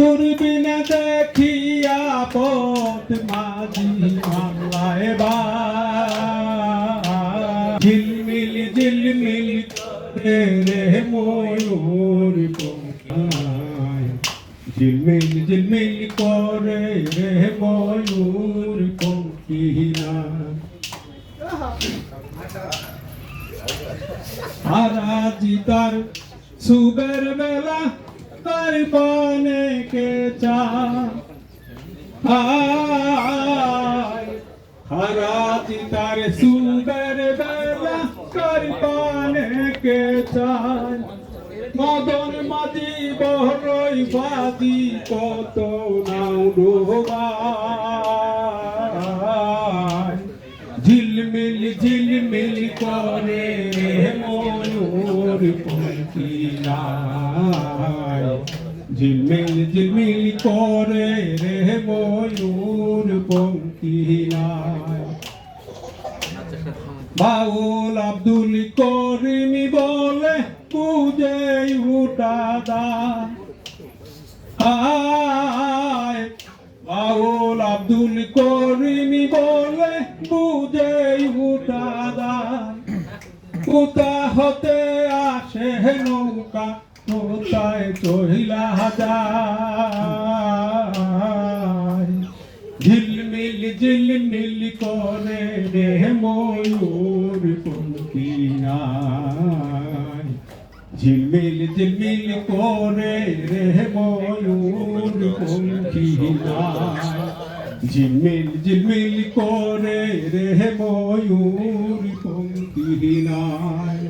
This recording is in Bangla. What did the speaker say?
দূরবীনে দেখিয়া পথ মাঝি মামলায় বা ঝিলমিল ঝিলমিল রে ময়ূর ঝিলমিল ঝিলমিল করে রে ময়ূর পঙ্খিনা আরাজি তার সুবের বেলা তার বনে কে চা? হারাজি তার সুবের বেলা তার বনে কে চায় মদন মাঝি বহরই বাদি কত নাও ডোবায়। ঝিলমিল ঝিলমিল করে ময়ূর পঙ্কিলায়। ঝিলমিল ঝিলমিল করে রে ময়ূর পঙ্কিলায় বাউল আব্দুল করিমি বলে পুজে উঠাদা হায় বাউল আব্দুল করিমি বলে বুঝে উঠাদা কোথা হতে আসে নৌকা চহিলা যায়। ঝিলমিল ঝিলমিল করে রে ময়ূর পঙ্কিনায় ঝিলমিল ঝিলমিল করে রে ময়ূর পঙ্কিনায় ঝিলমিল ঝিলমিল করে রে ময়ূর পঙ্কিনায়